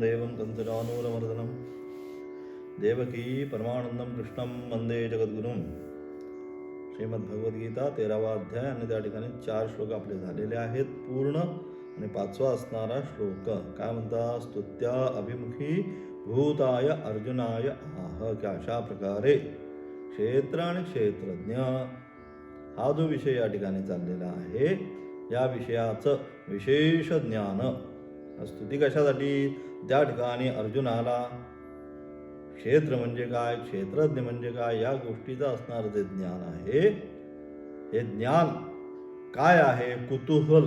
देवं कंसचानूरमर्दनं देवकी परमानंदम कृष्णं वंदे जगद्गुरुं। श्रीमद्भगवद्गीता तेरावा अध्याय आणि त्या ठिकाणी चार श्लोक आपले झालेले आहेत. पूर्ण आणि पाचवा असणारा श्लोक. काय म्हणता? स्तुत्या अभिमुखी भूताय अर्जुनाय आह की अशा प्रकारे क्षेत्र आणि क्षेत्रज्ञ हा जो विषय या ठिकाणी चाललेला आहे या विषयाचं विशेष ज्ञान स्तुती कशासाठी? त्या ठिकाणी अर्जुनाला क्षेत्र म्हणजे काय? क्षेत्रज्ञ म्हणजे काय? या गोष्टीचं असणारं जे ज्ञान आहे. हे ज्ञान काय आहे? कुतूहल.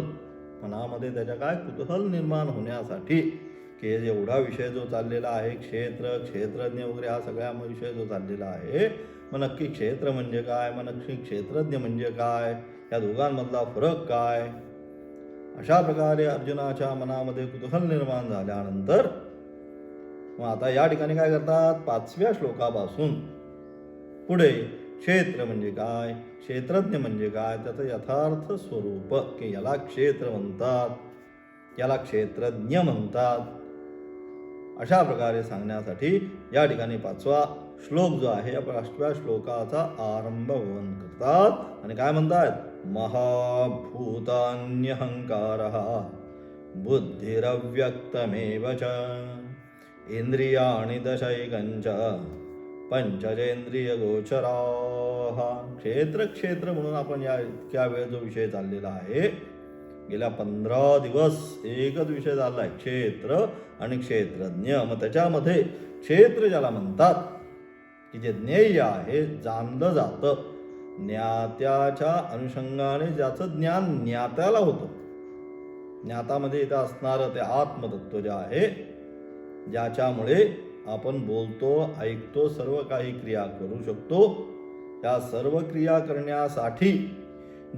मनामध्ये त्याच्या काय? कुतूहल निर्माण होण्यासाठी. की एवढा विषय जो चाललेला आहे क्षेत्र क्षेत्रज्ञ वगैरे हा सगळ्या विषय जो चाललेला आहे मग नक्की क्षेत्र म्हणजे काय? मग नक्की क्षेत्रज्ञ म्हणजे काय? या दोघांमधला फरक काय? अशा प्रकारे अर्जुनाच्या मनामध्ये कुतूहल निर्माण झाल्यानंतर मग आता या ठिकाणी काय करतात? पाचव्या श्लोकापासून. पुढे क्षेत्र म्हणजे काय? क्षेत्रज्ञ म्हणजे काय? त्याचं यथार्थ स्वरूप की याला क्षेत्र म्हणतात. याला क्षेत्रज्ञ म्हणतात. अशा प्रकारे सांगण्यासाठी या ठिकाणी पाचवा श्लोक जो आहे या पाचव्या श्लोकाचा आरंभ भगवान करतात. आणि काय म्हणतात? महाभूतान्यहंकार बुद्धिरव्यक्तमेव च। इन्द्रियाणि दशैकञ्च पंचजेंद्रिय गोचरा क्षेत्र क्षेत्र म्हणून आपण या इतक्या वेळ जो विषय चाललेला आहे. गेल्या पंधरा दिवस एकच विषय झाला आहे क्षेत्र आणि क्षेत्रज्ञ. मग त्याच्यामध्ये क्षेत्र ज्याला म्हणतात की जे ज्ञेय आहे जाणलं जातं. ज्ञात्याच्या अनुषंगाने ज्याचं ज्ञान ज्ञात्याला होतं. ज्ञातामध्ये इथं असणारं ते आत्मतत्व जे आहे ज्याच्यामुळे आपण बोलतो ऐकतो सर्व काही क्रिया करू शकतो. या सर्व क्रिया करण्यासाठी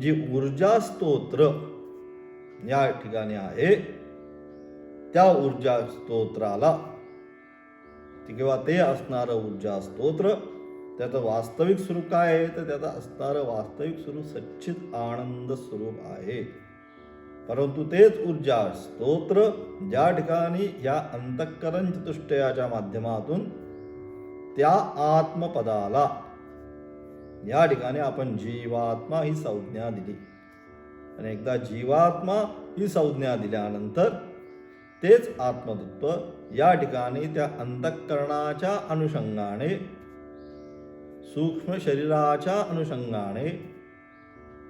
जी ऊर्जा स्तोत्र या ठिकाणी आहे त्या ऊर्जा स्तोत्राला किंवा ते असणारं ऊर्जा स्तोत्र त्याचं वास्तविक स्वरूप काय आहे? तर त्याचं असणारं वास्तविक स्वरूप सच्चित आनंद स्वरूप आहे. परंतु तेच ऊर्जा स्तोत्र ज्या ठिकाणी या अंतःकरण चतुष्टयाच्या माध्यमातून त्या आत्मपदाला या ठिकाणी आपण जीवात्मा ही संज्ञा दिली. आणि एकदा जीवात्मा ही संज्ञा दिल्यानंतर तेच आत्मतत्व या ठिकाणी त्या अंतःकरणाच्या अनुषंगाने सूक्ष्म शरीराच्या अनुषंगाने.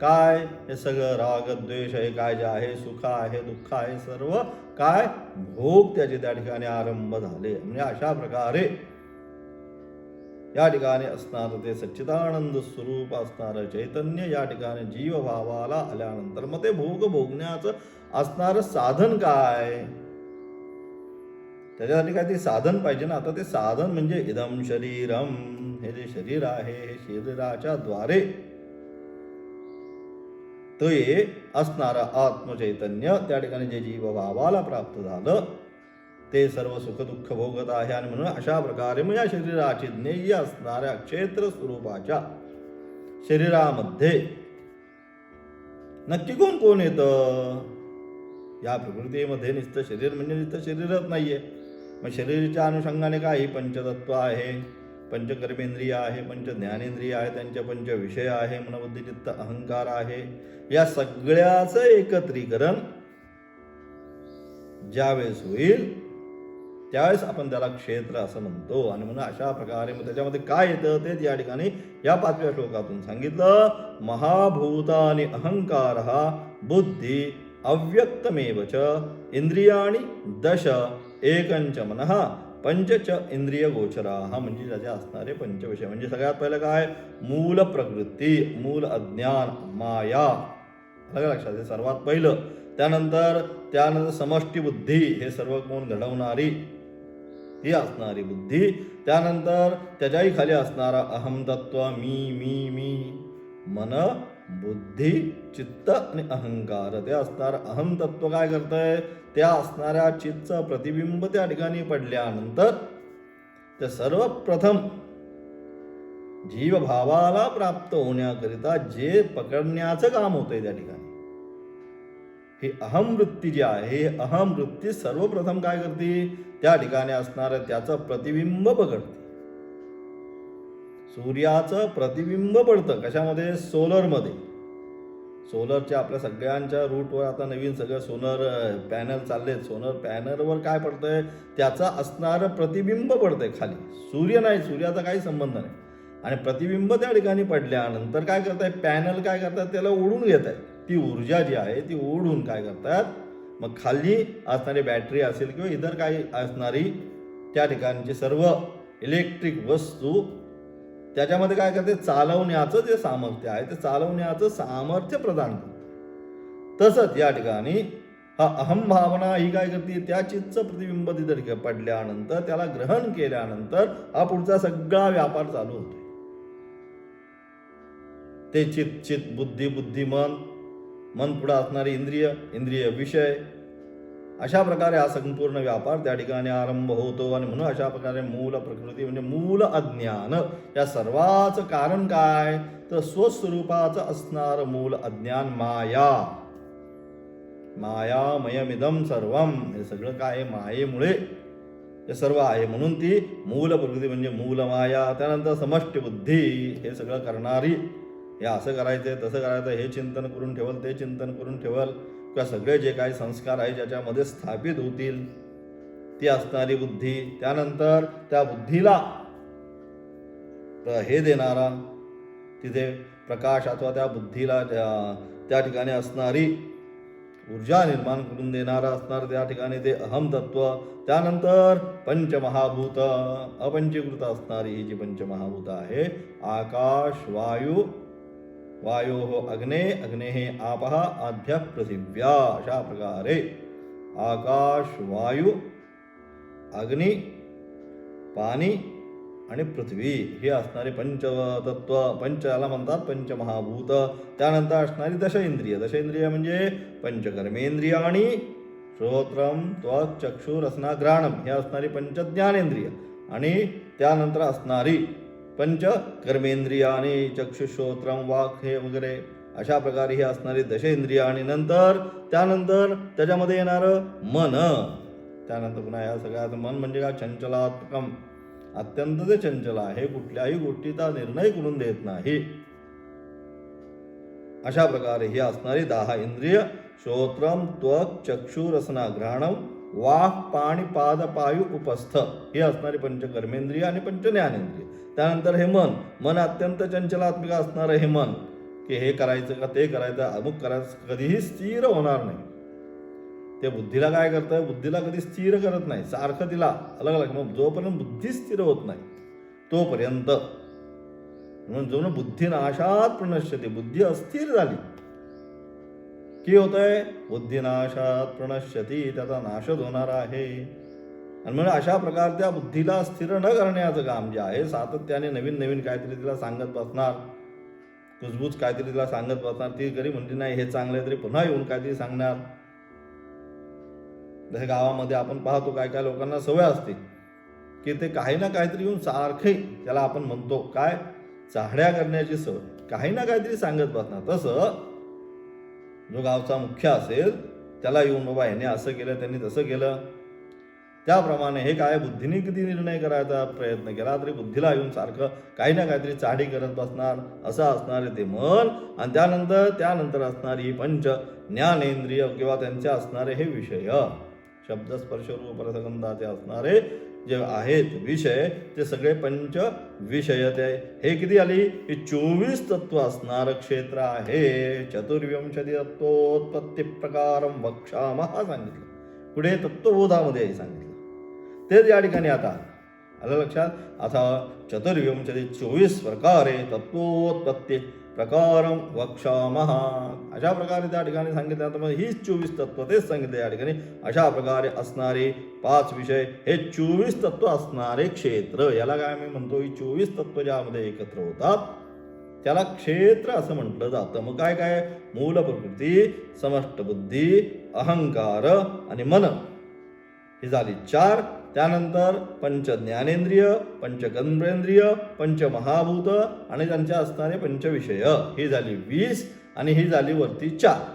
काय? हे सगळं राग द्वेष हे काय जे आहे सुख आहे दुःख आहे सर्व काय? भोग त्याचे त्या ठिकाणी आरंभ झाले. म्हणजे अशा प्रकारे या ठिकाणी असणारं ते सच्चिदानंद स्वरूप असणारं चैतन्य या ठिकाणी जीवभावाला आल्यानंतर मग ते भोग भोगण्याचं असणारं साधन काय? त्याच्यासाठी काय ते साधन पाहिजे ना. आता ते साधन म्हणजे इदम शरीरम हे जे शरीर आहे हे शरीराच्या द्वारे ते असणारं आत्मचैतन्य त्या ठिकाणी जे जीवभावाला प्राप्त झालं ते सर्व सुखदुःख भोगत आहे आणि म्हणून अशा प्रकारे मग या शरीराची ज्ञेय असणाऱ्या क्षेत्र स्वरूपाच्या शरीरामध्ये नक्की कोण कोण येतं? या प्रकृतीमध्ये नुसतं शरीर म्हणजे नुसतं शरीरच नाहीये. मग शरीराच्या अनुषंगाने काही पंचतत्व आहे पंचकर्मेंद्रिय आहे पंच ज्ञानेंद्रिय आहे त्यांचे पंच विषय आहे मनबुद्धिचित्त अहंकार आहे. या सगळ्याचं एकत्रीकरण ज्यावेळेस होईल त्यावेळेस आपण त्याला क्षेत्र असं म्हणतो. आणि म्हणून अशा प्रकारे मग त्याच्यामध्ये काय येतं तेच या ठिकाणी या पाचव्या श्लोकातून सांगितलं. महाभूतानी अहंकार हा बुद्धी अव्यक्तमेव च इंद्रियाणी दश एकंच मनः च इंद्रिय गोचरा हा म्हणजे त्याचे असणारे पंचविषय. म्हणजे सगळ्यात पहिलं काय? मूल प्रकृती मूल अज्ञान माया. लक्षात हे सर्वात पहिलं. त्यानंतर त्यानंतर समष्टी बुद्धी हे सर्व कोण घडवणारी? ही असणारी बुद्धी. त्यानंतर त्याच्याही खाली असणारा अहम तत्व मी मी मी मन. बुद्धी चित्त आणि अहंकार. ते असणार अहम तत्व काय करतंय? त्या असणाऱ्या चित्तचं प्रतिबिंब त्या ठिकाणी पडल्यानंतर ते सर्वप्रथम जीवभावाला प्राप्त होण्याकरिता जे पकडण्याचं काम होतंय त्या ठिकाणी. ही अहम वृत्ती जी आहे अहम वृत्ती सर्वप्रथम काय करते? त्या ठिकाणी असणारं त्याचं प्रतिबिंब पकडते. सूर्याचं प्रतिबिंब पडतं. कशामध्ये? सोलरमध्ये. सोलरच्या आपल्या सगळ्यांच्या रूटवर आता नवीन सगळं सोलर पॅनल चाललेत. सोलर पॅनलवर काय पडतंय? त्याचं असणारं प्रतिबिंब पडतंय खाली. सूर्य नाही. सूर्याचा काही संबंध नाही. आणि प्रतिबिंब त्या ठिकाणी पडल्यानंतर काय करताय पॅनल काय करतात? त्याला ओढून घेत आहे ती ऊर्जा जी आहे ती ओढून काय करतात? मग खाली असणारी बॅटरी असेल किंवा इतर काही असणारी त्या ठिकाणची सर्व इलेक्ट्रिक वस्तू त्याच्यामध्ये काय करते? चालवण्याचं जे सामर्थ्य आहे ते चालवण्याचं सामर्थ्य प्रदान करते. तसंच या ठिकाणी हा अहम भावना ही काय करते? त्या चित्तचं प्रतिबिंब तिथे पडल्यानंतर त्याला ग्रहण केल्यानंतर हा पुढचा सगळा व्यापार चालू होतो ते चित चित बुद्धी बुद्धिमन मन मन पुढे असणारे इंद्रिय इंद्रिय विषय अशा प्रकारे हा संपूर्ण व्यापार त्या ठिकाणी आरंभ होतो आणि म्हणून अशा प्रकारे मूल प्रकृती म्हणजे मूल अज्ञान या सर्वाचं कारण काय? तर स्वस्वरूपाचं असणार मूल अज्ञान माया. मायामयमिदम सर्वम हे सगळं काय मायेमुळे. हे सर्व आहे. म्हणून ती मूल प्रकृती म्हणजे मूल माया त्यानंतर समष्ट बुद्धी हे सगळं करणारी. हे असं करायचं तसं करायचं हे चिंतन करून ठेवल ते चिंतन करून ठेवल. किंवा सगळे जे काही संस्कार आहे ज्याच्यामध्ये स्थापित होतील ती असणारी बुद्धी. त्यानंतर त्या बुद्धीला हे देणारा तिथे प्रकाश अथवा त्या बुद्धीला त्या त्या ठिकाणी असणारी ऊर्जा निर्माण करून देणारा असणार त्या ठिकाणी ते अहम तत्व. त्यानंतर पंचमहाभूत अपंचीकृत असणारी ही जी पंचमहाभूत आहे आकाश वायू वायो अग्ने अग्ने आपः आद्य पृथिव्या अशा प्रकारे। आकाश वायू अग्नी पाणी आणि पृथ्वी हे असणारे पंचतत्व पंच याला म्हणतात पंचमहाभूत त्यानंतर असणारी दश इंद्रिय दश इंद्रिय म्हणजे पंचकर्मेंद्रिय आणि श्रोत्रम त्वचक्षुरसना घ्राणम हे असणारी पंचज्ञानेंद्रिय. आणि त्यानंतर असणारी पंच कर्मेंद्रियाने चक्षुश्रोत्रम वाक हे वगैरे अशा प्रकारे ही असणारी दशेंद्रिय आणि नंतर त्यानंतर त्याच्यामध्ये येणारं मन. त्यानंतर पुन्हा या सगळ्यात मन म्हणजे काय? चंचलात्मकम. अत्यंत ते चंचल आहे. कुठल्याही गोष्टीचा निर्णय करून देत नाही. अशा प्रकारे ही असणारी दहा इंद्रिय श्रोत्रम त्वक चक्षुरसना घ्राणम वाक पाणी पाद पायू उपस्थ. ही असणारी पंचकर्मेंद्रिय आणि पंचज्ञानेंद्रिय त्यानंतर हे मन मन अत्यंत चंचलात्मिक असणारं हे मन की हे करायचं का ते करायचं अमुक करायचं कधीही स्थिर होणार नाही. ते बुद्धीला काय करतं? बुद्धीला कधी स्थिर करत नाही. सारखं तिला अलग अलग मग जोपर्यंत बुद्धी स्थिर होत नाही तोपर्यंत. म्हणून जो बुद्धी नाशात प्रणश्यते बुद्धी अस्थिर झाली की होतंय? आहे बुद्धिनाशात प्रणश्यती त्याचा नाशच होणार आहे. आणि म्हणून अशा प्रकारच्या बुद्धीला स्थिर न करण्याचं काम जे आहे सातत्याने नवीन नवीन काहीतरी तिला सांगत बसणार. कुजबूज काहीतरी तिला सांगत बसणार. ती जरी म्हणली नाही हे चांगलं तरी पुन्हा येऊन काहीतरी सांगणार. जसं गावामध्ये आपण पाहतो काय काय लोकांना सवय असते की ते काही ना काहीतरी येऊन सारखे त्याला आपण म्हणतो काय? चाहड्या करण्याची सवय. काही ना काहीतरी सांगत बसणार. तसं जो गावचा मुख्य असेल त्याला येऊन बाबा ह्याने असं केलं त्यांनी तसं केलं. त्याप्रमाणे हे काय बुद्धीने किती निर्णय करायचा प्रयत्न केला तरी बुद्धीला येऊन सारखं काही ना काहीतरी चाडी करत बसणार असं असणारे ते मन. आणि त्यानंतर त्यानंतर असणारी पंच ज्ञानेंद्रिय किंवा त्यांचे असणारे हे विषय. शब्द स्पर्श रूप रसगंधाचे असणारे जे आहेत विषय ते सगळे पंच विषय ते. हे किती आली? की चोवीस तत्व असणार क्षेत्र आहे. चतुर्विंशती तत्वोत्पत्ती प्रकार वक्षामहा सांगितलं. पुढे तत्वबोधामध्ये सांगितलं. तेच या ठिकाणी आता आलं. लक्षात? आता चतुर्विंशती चोवीस प्रकारे तत्वोत्पत्ती प्रकार वक्षामहा अशा प्रकारे त्या ठिकाणी सांगितलं आता मग हीच चोवीस तत्व तेच सांगितले या ठिकाणी. अशा प्रकारे असणारे पाच विषय हे चोवीस तत्व असणारे क्षेत्र. याला काय मी म्हणतो? ही चोवीस तत्व ज्यामध्ये एकत्र होतात त्याला क्षेत्र असं म्हटलं जातं. मग काय काय? मूल प्रकृती समष्ट बुद्धी अहंकार आणि मन. ही झाली चार. त्यानंतर पंच ज्ञानेंद्रिय पंचकर्मेंद्रिय पंचमहाभूत आणि त्यांच्या असणारे पंचविषय. ही झाली वीस आणि ही झाली वरती चार.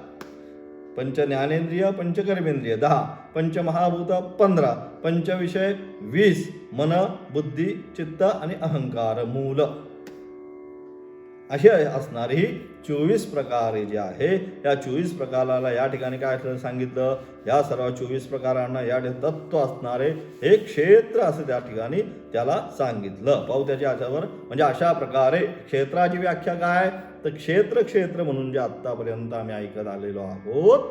पंच ज्ञानेंद्रिय पंच कर्मेंद्रिय दहा. पंचमहाभूत पंधरा. पंचविषय वीस. मन बुद्धी चित्त आणि अहंकार मूल. अशी असणारी ही चोवीस प्रकारे जे आहे या चोवीस प्रकाराला या ठिकाणी काय सांगितलं? या सर्व चोवीस प्रकारांना या ठिकाणी तत्व असणारे हे क्षेत्र असं त्या ठिकाणी त्याला सांगितलं. पाहू त्याच्या याच्यावर. म्हणजे अशा प्रकारे क्षेत्राची व्याख्या काय? तर क्षेत्र क्षेत्र म्हणून जे आत्तापर्यंत आम्ही ऐकत आलेलो आहोत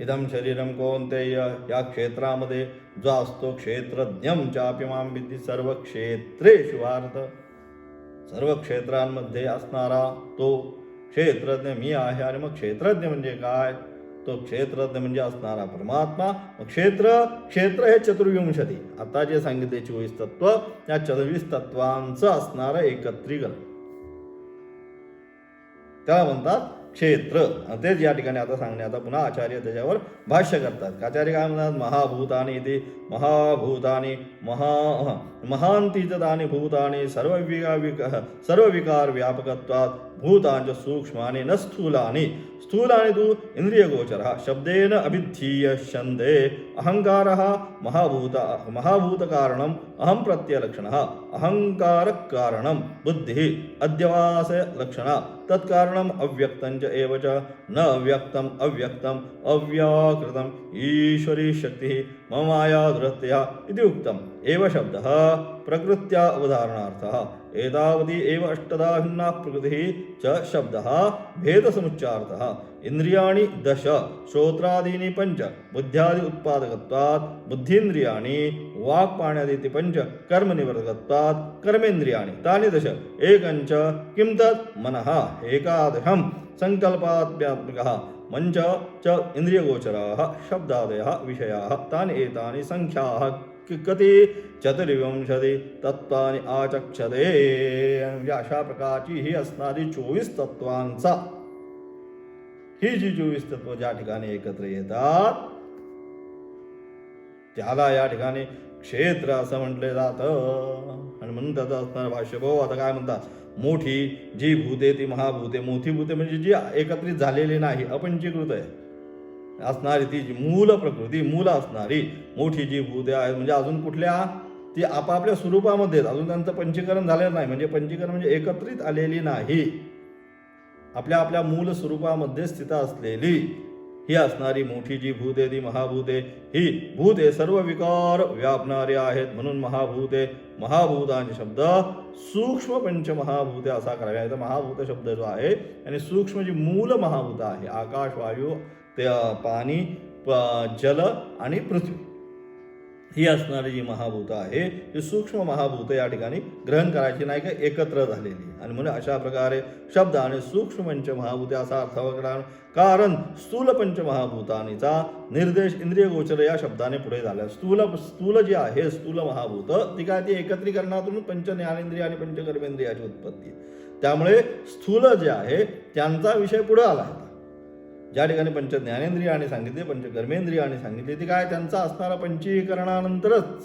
इदम शरीरम कोणतेय? या क्षेत्रामध्ये जो असतो क्षेत्रज्ञम चापिमाम विद्धी सर्व क्षेत्रे भारत सर्व क्षेत्रांमध्ये असणारा तो क्षेत्रज्ञ मी आहे. आणि मग क्षेत्रज्ञ म्हणजे काय? तो क्षेत्रज्ञ म्हणजे असणारा परमात्मा. मग क्षेत्र क्षेत्र हे चतुर्विंशती. आता जे सांगितले चोवीस तत्व या चोवीस तत्वांचं असणारं एकत्रीकरण. त्याला म्हणतात क्षेत्र. तेच या ठिकाणी आता सांगणे आता पुन्हा आचार्य त्याच्यावर भाष्य करतात. आचार्य काय म्हणतात? महाभूतानी ते महाभूतानी महा महांतीतदानी भूतानी सर्व विका विक सर्व विकार व्यापकत्वात भूतांच सूक्ष्मानि न स्थूलानि स्थूलानि तु इन्द्रियगोचरः शब्देन अभिधीय छन्दे अहङ्कारः महाभूत महाभूतकारणम् अहं प्रत्ययलक्षणः अहङ्कारकारणं बुद्धिः अध्यवासलक्षणा तत्कारणम् अव्यक्तं च एव च न व्यक्तम् अव्यक्तम् अव्याकृतम् ईश्वरी शक्तिः मम मायादृत्या इति उक्तम्। एव शब्दः प्रकृत्या उदाहरणार्थः एतावती एव अष्टधा भिन्ना प्रकृतिः च शब्दः भेदसमुच्चार्थः इन्द्रियाणि दश श्रोत्रादीनि पञ्च बुद्ध्यादि उत्पादकत्वात् बुद्धीन्द्रियाणि वाक्पाण्यादिति पञ्च कर्मनिवर्तकत्वात् कर्मेन्द्रियाणि तानि दश। एकञ्च किं तत्? मनः। एकादशं सङ्कल्पात्म्यात्मकः मञ्च च इन्द्रियगोचराः शब्दादयः विषयाः तानि एतानि सङ्ख्याः कति चतुर्विंशति तत्त्वानि आचक्षते। अशा प्रकारची ही असणारी चोवीस तत्वांचा ही जी चोवीस तत्व ज्या ठिकाणी एकत्र येतात त्याला या ठिकाणी क्षेत्र असं म्हटले जातं. आणि म्हणून त्याचं असणार भाष्य भाऊ आता काय म्हणतात? मोठी जी भूते ती महाभूते. मोठी भूते म्हणजे जी एकत्रित झालेली नाही अपंचीकृत आहे. असणारी ती जी मूल प्रकृती मूल असणारी मोठी जी भूते आहेत म्हणजे अजून कुठल्या? ती आपापल्या स्वरूपामध्ये अजून त्यांचं पंचीकरण झालेलं नाही. म्हणजे पंचीकरण म्हणजे एकत्रित आलेली नाही. आपल्या आपल्या मूल स्वरूपामध्ये स्थित असलेली ही असणारी मोठी जी भूते ती महाभूते ही भूते सर्व विकार व्यापणारे आहेत. म्हणून महाभूते महाभूतांचे शब्द सूक्ष्म पंचमहाभूते असा करावे तर महाभूत शब्द जो आहे आणि सूक्ष्म जी मूल महाभूत आहे आकाश वायू ते पाणी प- जल आणि पृथ्वी. ही असणारी जी महाभूत आहे ती सूक्ष्म महाभूत या ठिकाणी ग्रहण करायची नाही का? एकत्र झालेली. आणि म्हणून अशा प्रकारे शब्द आणि सूक्ष्म पंचमहाभूते असा अर्थ करणार कारण स्थूल पंचमहाभूतांचा निर्देश इंद्रिय गोचर या शब्दाने पुढे झाला. स्थूल स्थूल जे आहे स्थूल महाभूत ती काय? ती एकत्रीकरणातून पंचज्ञानेंद्रिय आणि पंचकर्मेंद्रियाची उत्पत्ती. त्यामुळे स्थूल जे आहे त्यांचा विषय पुढे आला. आहे ज्या ठिकाणी पंच ज्ञानेंद्रियाने सांगितले पंच कर्मेंद्रियाने सांगितले ते काय? त्यांचा असणारा पंचीकरणानंतरच.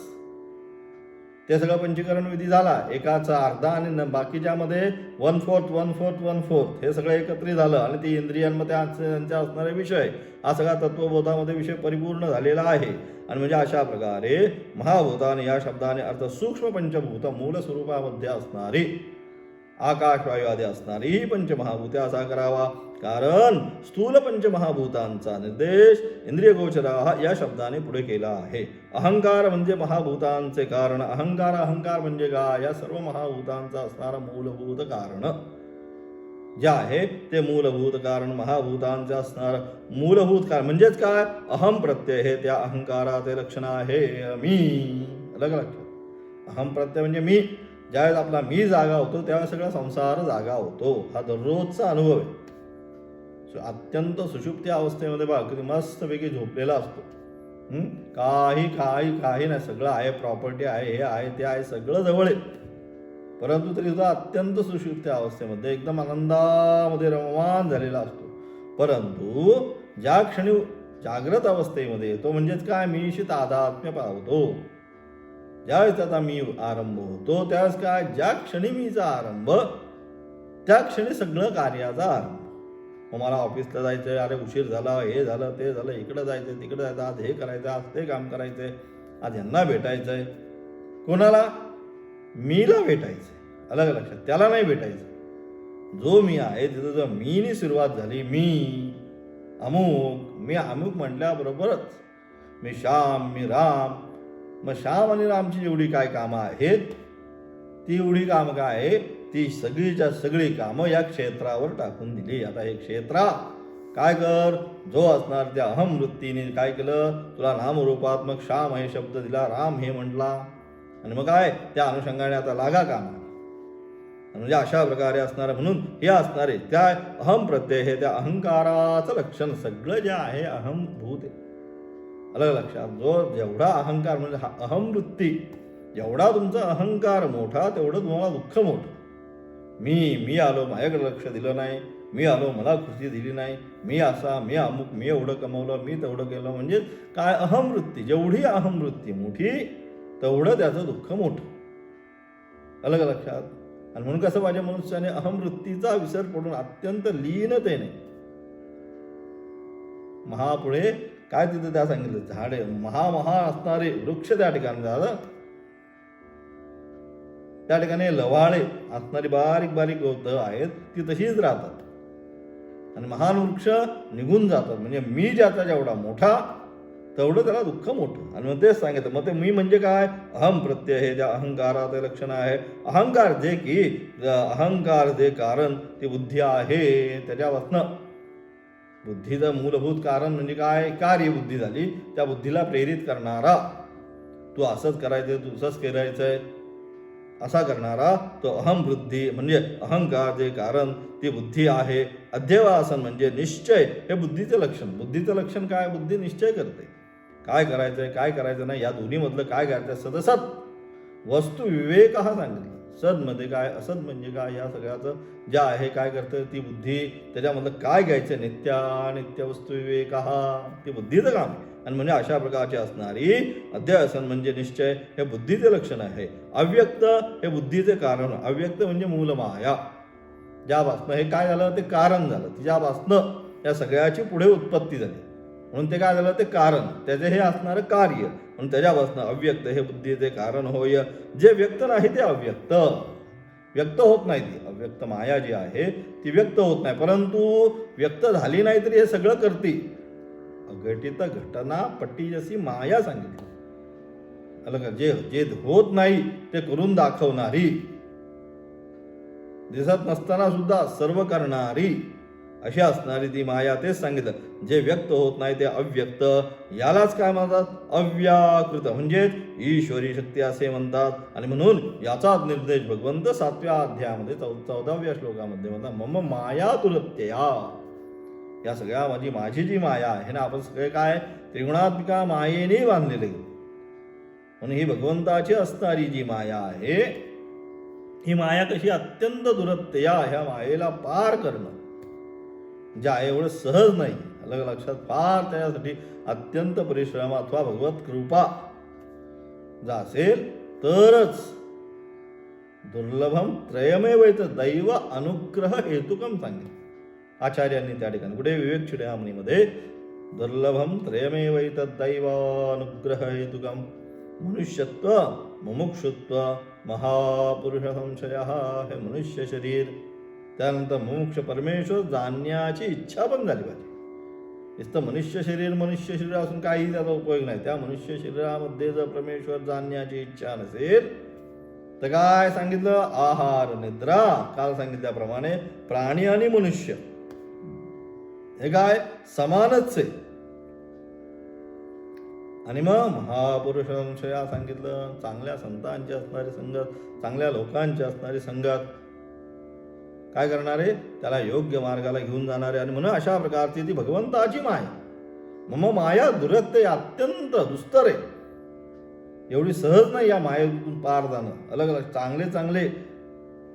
ते सगळं पंचीकरण विधी झाला. एकाचा अर्धा आणि न- बाकीच्यामध्ये one fourth one fourth one fourth हे सगळं एकत्रित झालं आणि ती इंद्रियांमध्ये आज- असणारे विषय हा सगळा तत्वबोधामध्ये विषय परिपूर्ण झालेला आहे. आणि म्हणजे अशा प्रकारे महाभूताने या शब्दाने अर्थ सूक्ष्म पंचभूत मूल स्वरूपामध्ये असणारी आकाशवायू आदी असणारी ही पंचमहाभूते असा करावा. कारण स्थूल पंचमहाभूतांचा निर्देश इंद्रिय गोचरा या शब्दाने पुढे केला आहे. अहंकार म्हणजे महाभूतांचे कारण. अहंकार अहंकार म्हणजे काय या सर्व महाभूतांचा असणारा मूलभूत कारण. जे आहे ते मूलभूत कारण. महाभूतांचे असणार मूलभूत कारण. म्हणजेच काय? अहम प्रत्यय हे त्या अहंकाराचे लक्षण आहे. मी. अलग लक्षात अहम प्रत्यय म्हणजे मी. ज्यावेळेस आपला मी जागा होतो त्यावेळेस सगळा संसार जागा होतो. हा दररोजचा अनुभव आहे. अत्यंत सुषुप्ती अवस्थेमध्ये बघा किती मस्तपैकी झोपलेला असतो. काही काही काही नाही. सगळं आहे प्रॉपर्टी आहे हे आहे ते आहे सगळं जवळ आहे. परंतु तरी सुद्धा अत्यंत सुषुप्त अवस्थेमध्ये एकदम आनंदामध्ये रममान झालेला असतो. परंतु ज्या क्षणी जागृत अवस्थेमध्ये येतो म्हणजेच काय? मीशी तादात्म्य पावतो. ज्यावेळेस त्याचा मी आरंभ होतो त्यावेळेस काय? ज्या क्षणी मीचा आरंभ त्या क्षणी सगळं कार्याचा आरंभ. मग मला ऑफिसला जायचं आहे अरे उशीर झाला हे झालं ते झालं इकडं जायचं आहे तिकडं जायचं आज हे करायचं आज ते काम करायचं आहे आज यांना भेटायचं आहे कोणाला? मीला भेटायचं आहे अलग लक्षात त्याला नाही भेटायचं जो मी आहे तिथं जर मीनी सुरुवात झाली मी अमुक मी अमुक म्हटल्याबरोबरच मी श्याम मी राम मग श्याम आणि रामची जेवढी काय कामं आहेत? ती एवढी कामं काय आहे ती सगळीच्या सगळी कामं या क्षेत्रावर टाकून दिली. आता हे क्षेत्रा काय कर? जो असणार त्या अहम वृत्तीने काय केलं? तुला नामरूपात्मक श्याम हे शब्द दिला राम हे म्हटला. आणि मग काय? त्या अनुषंगाने आता लागा कामाला. म्हणजे अशा प्रकारे असणार म्हणून हे असणारे त्या अहम प्रत्यय हे त्या अहंकाराचं लक्षण सगळं जे आहे अहम भूत आहे. अलग लक्षात जो जेवढा अहंकार म्हणजे हा अहम वृत्ती जेवढा तुमचा अहंकार मोठा तेवढं तुम्हाला दुःख मोठं. मी मी आलो माझ्याकडे लक्ष दिलं नाही. मी आलो मला खुशी दिली नाही. मी असा मी अमुक मी एवढं कमवलं मी तेवढं केलं. म्हणजे काय अहमवृत्ती जेवढी अहमवृत्ती मोठी तेवढं त्याचं दुःख मोठं. अलग लक्षात. आणि म्हणून कसं माझ्या मनुष्याने अहमवृत्तीचा विसर पडून अत्यंत लीनतेने महापुढे काय तिथं त्या सांगितलं? झाडे महामहा असणारे वृक्ष त्या ठिकाणी झालं. त्या ठिकाणी लवाळे असणारी बारीक बारीक गवतं आहेत ती तशीच राहतात. आणि महान वृक्ष निघून जातात. म्हणजे मी ज्याचा जेवढा मोठा तेवढं त्याला दुःख मोठं. आणि मग तेच सांगितलं. मग ते मी म्हणजे काय? अहम प्रत्यय हे त्या अहंकाराचं लक्षण आहे अहंकार जे की अहंकार जे कारण ती बुद्धी आहे त्याच्यापासनं. बुद्धीचं मूलभूत कारण म्हणजे काय? कार्य बुद्धी झाली. त्या बुद्धीला प्रेरित करणारा. तू असंच करायचं तू तसंच करायचंय. असा करणारा तो अहम वृद्धी म्हणजे अहंकार जे कारण ती बुद्धी आहे. अध्यवासन म्हणजे निश्चय. हे बुद्धीचं लक्षण. बुद्धीचं लक्षण काय? बुद्धी निश्चय करते. काय करायचं आहे काय करायचं नाही? या दोन्हीमधलं काय करायचं सदसत. वस्तू विवेक हा सांगितलं सदमध्ये काय? असद म्हणजे काय? या सगळ्याचं ज्या आहे काय करतं ती बुद्धी. त्याच्यामधलं काय घ्यायचं नित्या नित्य वस्तू विवेक. हा ती बुद्धीचं काम आहे. आणि म्हणजे अशा प्रकारची असणारी अध्यासन म्हणजे निश्चय हे बुद्धीचे लक्षण आहे. अव्यक्त हे बुद्धीचे कारण अव्यक्त म्हणजे मूलमाया ज्यापासनं हे काय झालं? ते कारण झालं. तिच्यापासनं या सगळ्याची पुढे उत्पत्ती झाली. म्हणून ते काय झालं? ते कारण. त्याचे हे असणारं कार्य. म्हणून त्याच्यापासून अव्यक्त हे बुद्धीचे कारण होय. जे व्यक्त नाही ते अव्यक्त. व्यक्त होत नाही ती. अव्यक्त माया जी आहे ती व्यक्त होत नाही. परंतु व्यक्त झाली नाही तरी हे सगळं करते. अघटित घटना पट्टी जशी माया सांगितली. अलग जे जे होत नाही ते करून दाखवणारी. दिसत नसताना सुद्धा सर्व करणारी. अशी असणारी ती माया तेच सांगितलं. जे व्यक्त होत नाही ते अव्यक्त. यालाच काय म्हणतात? अव्याकृत. म्हणजेच ईश्वरी शक्ती असे म्हणतात. आणि म्हणून याचाच निर्देश भगवंत सातव्या अध्यायामध्ये चौ चौदाव्या श्लोकामध्ये म्हणतात मम माया तुलत्यया. या सगळ्या माझी माझी जी माया आहे ना आपण सगळे काय त्रिगुणात्मिका मायेने बांधलेले. म्हणून ही भगवंताची असणारी जी माया आहे ही माया कशी अत्यंत दुरत्या ह्या मायेला पार करणं. ज्या एवढं सहज नाही अलग लक्षात फार त्याच्यासाठी अत्यंत परिश्रम अथवा भगवत कृपा. जर असेल तरच दुर्लभम त्रयमेव दैव अनुग्रह हेतुकम सांगितलं. आचार्यांनी त्या ठिकाणी कुठे विवेक चिडामणीमध्ये दुर्लभम त्रयमेव दैवानुग्रह हेतुकम मनुष्यत्व मुमुक्षुत्व महापुरुष संशय हे मनुष्य शरीर. त्यानंतर मोक्ष परमेश्वर जाणण्याची इच्छा पण झाली पाहिजे. नुसतं मनुष्य शरीर मनुष्य शरीर असून काही त्याचा उपयोग नाही. त्या मनुष्य शरीरामध्ये जर परमेश्वर जाणण्याची इच्छा नसेल तर काय सांगितलं? आहार निद्रा. काल सांगितल्याप्रमाणे प्राणी आणि मनुष्य. हे काय समानच आहे आणि मग महापुरुष संशया सांगितलं चांगल्या संतांची असणारी संगत चांगल्या लोकांची असणारी संगत. काय करणारे? त्याला योग्य मार्गाला घेऊन जाणारे. आणि म्हणून अशा प्रकारची ती भगवंताची माया. मम माया दुरत्य अत्यंत दुस्तर. आहे एवढी सहज नाही या मायेतून पार जाणं. अलग अलग चांगले चांगले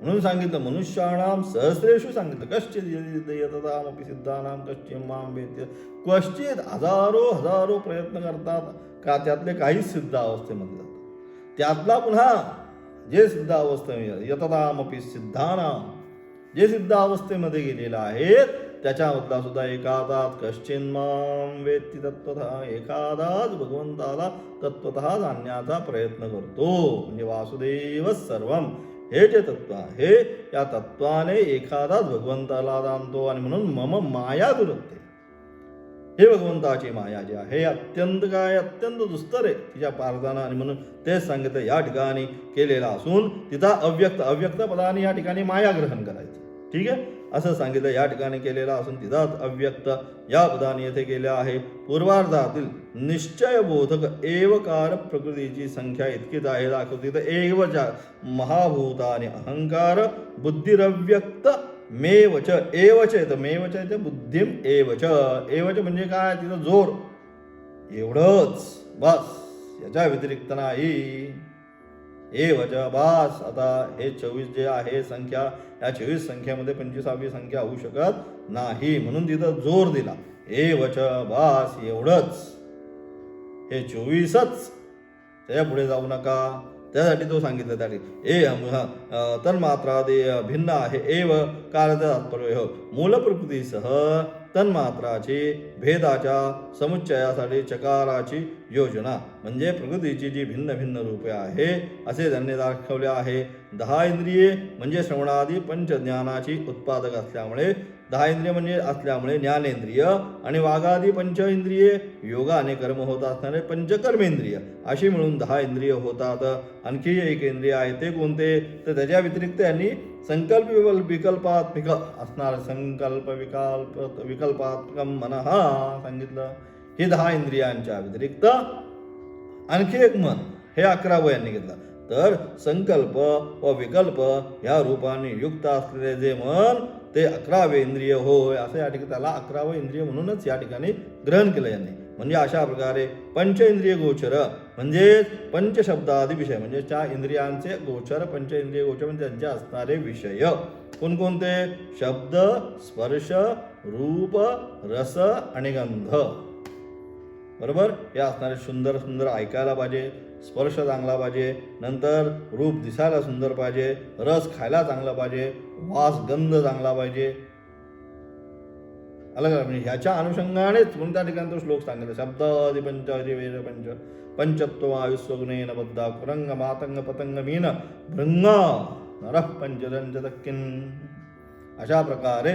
म्हणून सांगितलं मनुष्याणाम सहस्रेषु सांगितलं कश्चित यततामपि सिद्धानाम कश्चित माम वेत्य क्वचित हजारो हजारो प्रयत्न करतात का त्यातले काहीच सिद्ध अवस्थेमध्ये जातात त्यातला पुन्हा जे सिद्ध अवस्थेमध्ये यततामपि सिद्धानाम जे सिद्ध अवस्थेमध्ये गेलेलं आहेत त्याच्यामधला सुद्धा एखादाच कश्चिन माम वेत्ती तत्वतः एखादाच भगवंताला तत्वतः जाणण्याचा प्रयत्न करतो. म्हणजे वासुदेव सर्वम. हे जे तत्व आहे या तत्वाने एखादाच भगवंताला जाणतो आणि म्हणून मम माया दुरते हे भगवंताची माया जी आहे हे अत्यंत काय अत्यंत दुस्तर आहे तिच्या पारदानं आणि म्हणून तेच सांगितलं या ठिकाणी केलेलं असून तिथं अव्यक्त अव्यक्त पदाने या ठिकाणी माया ग्रहण करायचं. ठीक आहे? असं सांगितलं. या ठिकाणी केलेलं असून तिथंच अव्यक्त या पदाने येथे केले आहे. पूर्वार्धातील निश्चयबोधक एवकार प्रकृतीची संख्या इतकीच आहे. दाखवते तर एवच्या महाभूताने अहंकार बुद्धिरव्यक्त मेवच एवच येतं मेवच येतं बुद्धिम एवच. एवच म्हणजे काय? तिथं जोर. एवढंच. बस. याच्या व्यतिरिक्त नाही. एवच. बास. आता हे चोवीस जे आहे संख्या या चोवीस संख्यामध्ये पंचवीसावी संख्या होऊ शकत नाही. म्हणून तिथं जोर दिला. एवच बास एवढंच. हे चोवीसच. त्याच्या पुढे जाऊ नका. त्यासाठी तो सांगितलं त्याने. ए हम तन्मात्रा दे भिन्न आहे. एव कारचा तात्पर्य हो. मूल तन्मात्राची भेदाच्या समुच्चयासाठी चकाराची योजना. म्हणजे प्रकृतीची जी भिन्न भिन्न रूपे आहे असे त्यांनी दाखवले आहे. दहा इंद्रिये म्हणजे श्रवणादी पंचज्ञानाची उत्पादक असल्यामुळे दहा इंद्रिय म्हणजे असल्यामुळे ज्ञानेंद्रिय आणि वाघादी पंच इंद्रिये योगाने कर्म होत असणारे पंचकर्मेंद्रिय अशी मिळून दहा इंद्रिय होतात. आणखी एक इंद्रिय आहे ते कोणते? तर त्याच्या व्यतिरिक्त यांनी संकल्प विकल विकल्पात्मिक असणार संकल्प विकल्प विकल्पात्मक मन हा सांगितलं. हे दहा इंद्रियांच्या व्यतिरिक्त आणखी एक मन हे अकरावं यांनी घेतलं. तर संकल्प व विकल्प ह्या रूपाने युक्त असलेले जे मन ते अकरावे इंद्रिय हो, होय असं या ठिकाणी त्याला अकरावं इंद्रिय म्हणूनच या ठिकाणी ग्रहण केलं यांनी. म्हणजे अशा प्रकारे पंच इंद्रिय गोचर म्हणजेच पंचशब्दादी विषय म्हणजे त्या इंद्रियांचे गोचर पंच इंद्रिय गोचर म्हणजे त्यांचे असणारे विषय. कोणकोणते? शब्द स्पर्श रूप रस आणि गंध. बरोबर? हे असणारे सुंदर सुंदर ऐकायला पाहिजे. स्पर्श चांगला पाहिजे नंतर रूप दिसायला सुंदर पाहिजे रस खायला चांगला पाहिजे वास गंध चांगला पाहिजे. अलग म्हणजे ह्याच्या अनुषंगानेच म्हणून त्या ठिकाणी तो श्लोक सांगितला. शब्द अधिपंच अधिवेद पंच. पंचत्व आयुस्वगुणेन बद्धा कुरंग मातंग पतंग मीन भृंग नरः पंचदंच दक्किन. अशा प्रकारे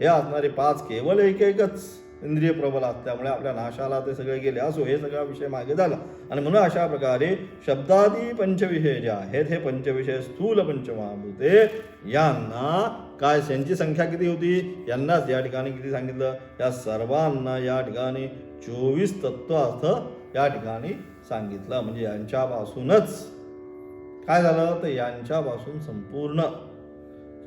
हे असणारे पाच केवळ एक एकच इंद्रिय प्रबल असल्यामुळे आपल्या नाशाला ते सगळे गेले असो हे सगळा विषय मागे झाला. आणि म्हणून अशा प्रकारे शब्दादी पंचविषय जे आहेत हे पंचविषय स्थूल पंचमहाभूते यांना काय त्यांची संख्या किती होती? यांनाच या ठिकाणी किती सांगितलं? या सर्वांना या ठिकाणी चोवीस तत्व अर्थ या ठिकाणी सांगितलं. म्हणजे यांच्यापासूनच. काय झालं? तर यांच्यापासून संपूर्ण.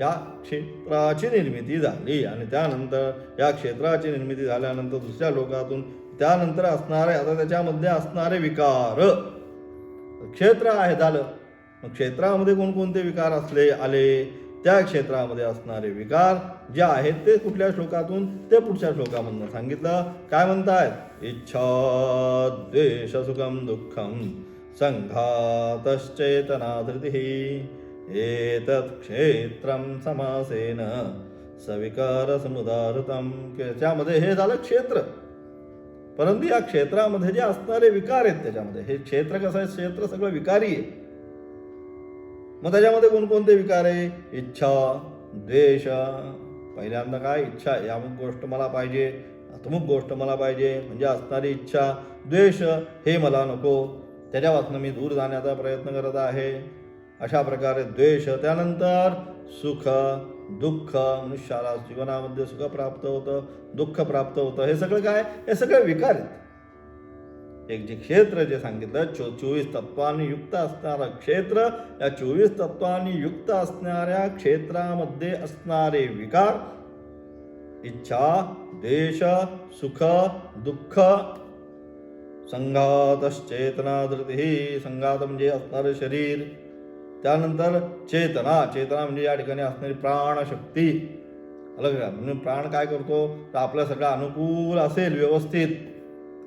या क्षेत्राची निर्मिती झाली आणि त्यानंतर या क्षेत्राची निर्मिती झाल्यानंतर दुसऱ्या लोकातून त्यानंतर असणारे आता त्याच्यामध्ये असणारे विकार. क्षेत्र आहे झालं. मग क्षेत्रामध्ये कोणकोणते विकार असले आले? त्या क्षेत्रामध्ये असणारे विकार जे आहेत ते कुठल्या श्लोकातून ते पुढच्या श्लोकामधनं सांगितलं. काय म्हणतायत इच्छा द्वेष सुखम दुःखम संघातश्चेतना धृती. एतत् क्षेत्रं समासेन सविकार समुदारतम त्याच्यामध्ये हे झालं क्षेत्र. परंतु या क्षेत्रामध्ये जे असणारे विकार आहेत त्याच्यामध्ये हे क्षेत्र कसं आहे? क्षेत्र सगळं विकारी आहे. मग त्याच्यामध्ये कोणकोणते विकार आहे? इच्छा द्वेष पहिल्यांदा काय? इच्छा या अमुक गोष्ट मला पाहिजे अमुक गोष्ट मला पाहिजे म्हणजे असणारी इच्छा द्वेष हे मला नको. त्याच्यापासून मी दूर जाण्याचा प्रयत्न करत आहे. अशा प्रकारे द्वेष त्यानंतर सुख दुःख मनुष्याला जीवनामध्ये सुख प्राप्त होतं दुःख प्राप्त होतं. हे सगळं काय? हे सगळे विकार आहेत. एक जे क्षेत्र जे सांगितलं चो चोवीस तत्वांनी युक्त असणारं क्षेत्र या चोवीस तत्वांनी युक्त असणाऱ्या क्षेत्रामध्ये असणारे विकार इच्छा देश सुख दुःख संघातश्चेतना धृती संघात म्हणजे असणारं शरीर त्यानंतर चेतना चेतना म्हणजे या ठिकाणी असणारी प्राणशक्ती. अलग आहे. म्हणून प्राण काय करतो? तर आपल्या सगळं अनुकूल असेल व्यवस्थित.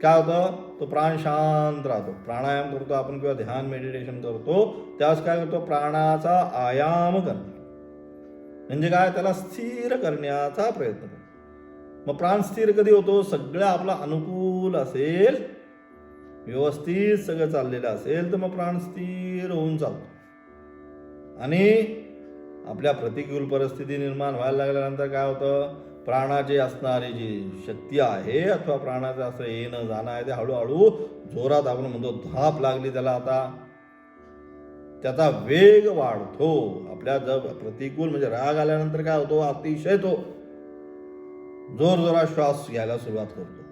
काय होतं? तो प्राण शांत राहतो. प्राणायाम करतो आपण किंवा ध्यान मेडिटेशन करतो त्यावेळेस काय करतो? प्राणाचा आयाम करणे म्हणजे काय? त्याला स्थिर करण्याचा प्रयत्न करतो. मग प्राण स्थिर कधी होतो? सगळं आपला अनुकूल असेल व्यवस्थित सगळं चाललेलं असेल तर मग प्राण स्थिर होऊन चालतो. आणि आपल्या प्रतिकूल परिस्थिती निर्माण व्हायला लागल्यानंतर काय होतं? प्राणाची असणारी जी शक्ती आहे अथवा प्राणाचं असं येणं जाणं आहे ते हळूहळू जोरात आपण म्हणतो धाप लागली. त्याला आता त्याचा वेग वाढतो. आपल्या जब प्रतिकूल म्हणजे राग आल्यानंतर काय होतो? अतिशय तो जोर जोरात श्वास घ्यायला सुरुवात करतो.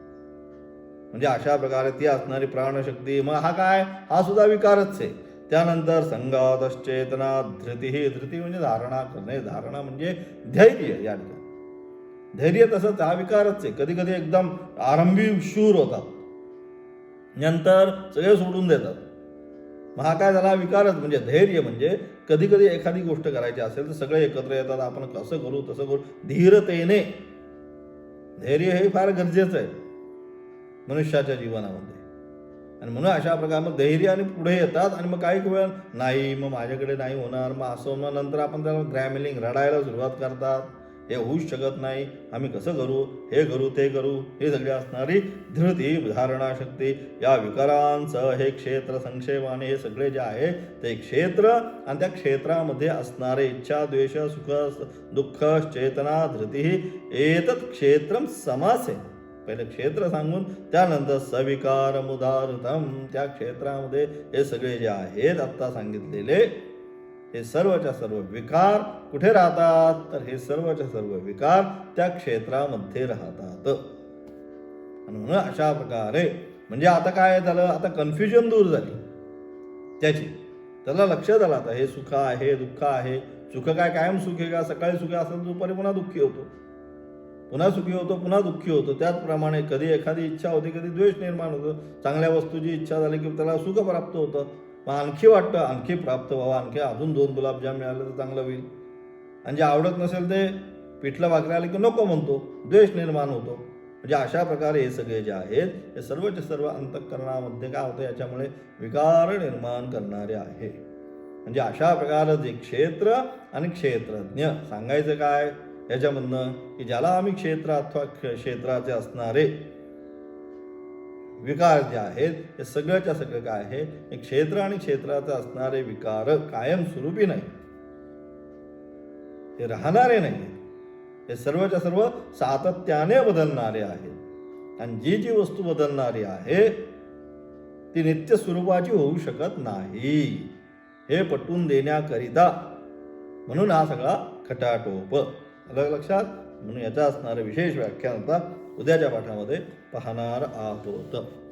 म्हणजे अशा प्रकारे ती असणारी प्राणशक्ती मग हा काय? हा सुद्धा विकारच आहे. त्यानंतर संघातश्चेतना धृती ही धृती म्हणजे धारणा करणे. धारणा म्हणजे धैर्य या ठिकाणी धैर्य तसंच हा विकारच आहे. कधी कधी एकदम आरंभी शूर होतात. नंतर सगळे सोडून देतात. मग हा काय झाला? विकारच म्हणजे धैर्य म्हणजे कधी कधी एखादी गोष्ट करायची असेल तर सगळे एकत्र येतात. आपण कसं करू तसं करू. धीरतेने. धैर्य हे फार गरजेचं आहे मनुष्याच्या जीवनामध्ये. आणि म्हणून अशा प्रकारे मग धैर्य आणि पुढे येतात आणि मग काही वेळ नाही मग माझ्याकडे नाही होणार. मग असं होणार नंतर आपण त्याला ग्रॅमिलिंग रडायला सुरुवात करतात. हे होऊच शकत नाही. आम्ही कसं करू? हे करू ते करू. हे सगळे असणारी धृती धारणाशक्ती या विकारांचं हे क्षेत्र संक्षेपाने हे सगळे जे आहे ते क्षेत्र आणि त्या क्षेत्रामध्ये असणारे इच्छा द्वेष सुख दुःख चेतना धृती एतत् क्षेत्रम समास. आहे पहिले क्षेत्र सांगून त्यानंतर सविकार मुदारतम त्या क्षेत्रामध्ये हे सगळे जे आहेत आत्ता सांगितलेले हे सर्वच्या सर्व विकार कुठे राहतात? तर हे सर्वच्या सर्व विकार त्या क्षेत्रामध्ये राहतात. आणि म्हणून अशा प्रकारे म्हणजे आता काय झालं? आता कन्फ्युजन दूर झाली. त्याची. त्याला लक्षात आलं आता हे सुख आहे दुःख आहे. सुख काय कायम सुख आहे का? सकाळी सुखी असेल दुपारी पुन्हा दुःखी होतो. पुन्हा सुखी होतो पुन्हा दुःखी होतो. त्याचप्रमाणे कधी एखादी इच्छा होती कधी द्वेष निर्माण होतो. चांगल्या वस्तूची इच्छा झाली की त्याला सुख प्राप्त होतं. मग आणखी वाटतं आणखी प्राप्त व्हावं आणखी अजून दोन गुलाबजाम मिळालं तर चांगलं होईल. आणि जे आवडत नसेल ते पिठलं भाकरी आलं की नको म्हणतो. द्वेष निर्माण होतो. म्हणजे अशा प्रकारे हे सगळे जे आहेत हे सर्वच सर्व अंतःकरणामध्ये काय होतं याच्यामुळे विकार निर्माण करणारे आहे. म्हणजे अशा प्रकारचे क्षेत्र आणि क्षेत्रज्ञ सांगायचं काय? याच्यामधनं की ज्याला आम्ही क्षेत्र अथवा क्षेत्राचे असणारे विकार जे आहेत हे सगळ्याच्या सगळं काय आहे? क्षेत्र आणि क्षेत्राचे असणारे विकार कायमस्वरूपी नाही हे राहणारे नाही हे सर्वच्या सर्व सातत्याने बदलणारे आहेत. आणि जी जी वस्तू बदलणारी आहे ती नित्य स्वरूपाची होऊ शकत नाही. हे पटवून देण्याकरिता म्हणून हा सगळा खटाटोप. अलग लक्षात? म्हणून याचा असणारं विशेष व्याख्यान आता उद्याच्या पाठामध्ये पाहणार आहोत.